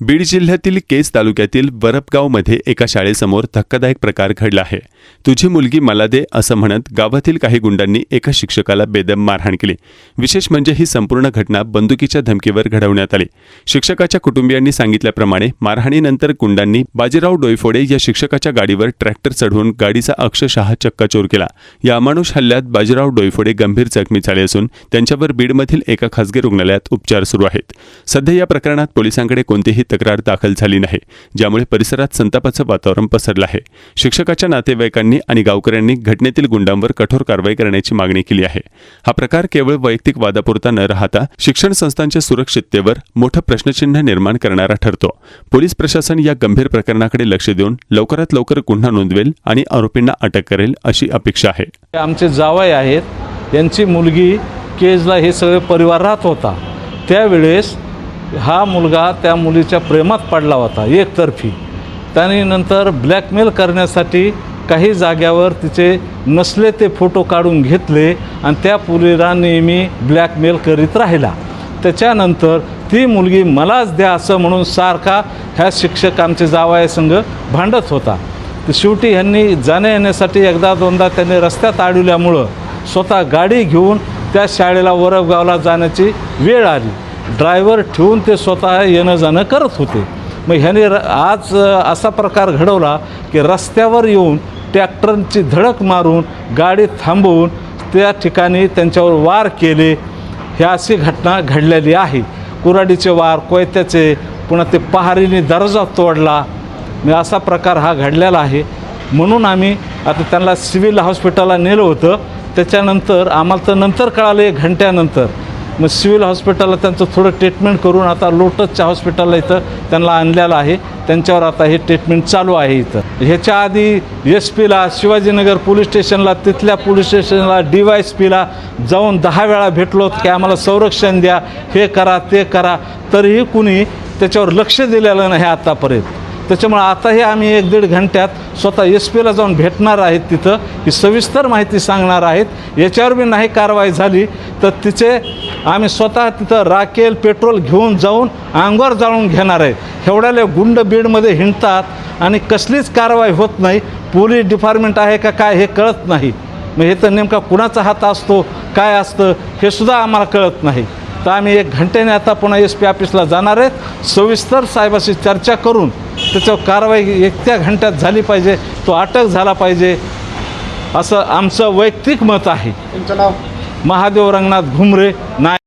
बीड जिल्ह्यातील केस तालुक्यातील वरपगावमध्ये एका शाळेसमोर धक्कादायक प्रकार घडला आहे. तुझी मुलगी मला दे असं म्हणत गावातील काही गुंडांनी एका शिक्षकाला बेदम मारहाण केली. विशेष म्हणजे ही संपूर्ण घटना बंदुकीच्या धमकीवर घडवण्यात आली. शिक्षकाच्या कुटुंबियांनी सांगितल्याप्रमाणे मारहाणीनंतर गुंडांनी बाजीराव डोईफोडे या शिक्षकाच्या गाडीवर ट्रॅक्टर चढवून गाडीचा अक्षरशः चक्काचोर केला. या अमानुष हल्ल्यात बाजीराव डोईफोडे गंभीर जखमी झाले असून त्यांच्यावर बीडमधील एका खासगी रुग्णालयात उपचार सुरू आहेत. सध्या या प्रकरणात पोलिसांकडे कोणतेही तक्रार दाखल झाली नाही ज्यामुळे परिसरात संतापाचं वातावरण पसरलं आहे. शिक्षकाच्या नातेवाईकांनी आणि गावकऱ्यांनी घटनेतील गुंडांवर कठोर कारवाई करण्याची मागणी केली आहे. हा प्रकार केवळ वैयक्तिक वादापुरता न राहता शिक्षण संस्थांच्या सुरक्षिततेवर मोठं प्रश्नचिन्ह निर्माण करणारा ठरतो. पोलीस प्रशासन या गंभीर प्रकरणाकडे लक्ष देऊन लवकरात लवकर गुन्हा नोंदवेल आणि आरोपींना अटक करेल अशी अपेक्षा आहे. आमचे जावई आहेत यांची मुलगी केजला हे सगळे परिवार राहत होता. त्यावेळेस हा मुलगा त्या मुलीच्या प्रेमात पडला होता एकतर्फी. त्याने नंतर ब्लॅकमेल करण्यासाठी काही जाग्यावर तिचे नसले ते फोटो काढून घेतले आणि त्या मुलीला नेहमी ब्लॅकमेल करीत राहिला. त्याच्यानंतर ती मुलगी मलाच द्या असं म्हणून सारखा ह्या शिक्षक आमचे जावयासंग भांडत होता. तर शेवटी ह्यांनी जाण्या येण्यासाठी एकदा दोनदा त्यांनी रस्त्यात अडवल्यामुळं स्वतः गाडी घेऊन त्या शाळेला वरवगावला जाण्याची वेळ आली. ड्रायव्हर ठेवून ते स्वतः येणं जाणं करत होते. मग ह्याने र आज असा प्रकार घडवला की रस्त्यावर येऊन ट्रॅक्टरची धडक मारून गाडी थांबवून त्या ठिकाणी त्यांच्यावर वार केले. ह्या अशी घटना घडलेली आहे. कुराडीचे वार कोयत्याचे पुन्हा ते पहारीने दर्जा तोडला. मी असा प्रकार हा घडलेला आहे. म्हणून आम्ही आता त्यांना सिव्हिल हॉस्पिटलला नेलं होतं. त्याच्यानंतर आम्हाला तर नंतर कळालं एक घंट्यानंतर. मग सिव्हिल हॉस्पिटलला त्यांचं थोडं ट्रीटमेंट करून आता लोटसच्या हॉस्पिटलला इथं त्यांना आणलेलं आहे. त्यांच्यावर आता हे ट्रीटमेंट चालू आहे इथं. ह्याच्या आधी एस पीला शिवाजीनगर पोलीस स्टेशनला तिथल्या पोलीस स्टेशनला डी वाय एस पीला जाऊन दहा वेळा भेटलो की आम्हाला संरक्षण द्या हे करा ते करा. तरीही कुणी त्याच्यावर लक्ष दिलेलं नाही आतापर्यंत. त्याच्यामुळे आताही आम्ही एक दीड घंट्यात स्वतः एस पीला जाऊन भेटणार आहेत तिथं. ही सविस्तर माहिती सांगणार आहेत. याच्यावर बी नाही कारवाई झाली तर तिचे आम्ही स्वतः तिथं राखेल पेट्रोल घेऊन जाऊन अंगावर जाळून घेणार आहे एवढ्याले गुंड बीडमध्ये हिंडतात आणि कसलीच कारवाई होत नाही. पोलीस डिपार्टमेंट आहे का काय हे कळत नाही. मग हे तर नेमका कुणाचा हात असतो काय असतं हे सुद्धा आम्हाला कळत नाही. तर आम्ही एक घंट्याने आता पुन्हा एस पी ऑफिसला जाणार आहेत सविस्तर साहेबाशी चर्चा करून त्याच्यावर कारवाई एक त्या घंट्यात झाली पाहिजे तो अटक झाला पाहिजे असं आमचं वैयक्तिक मत आहे. तुमचं नाव? महादेव रंगनाथ घुमरे नाय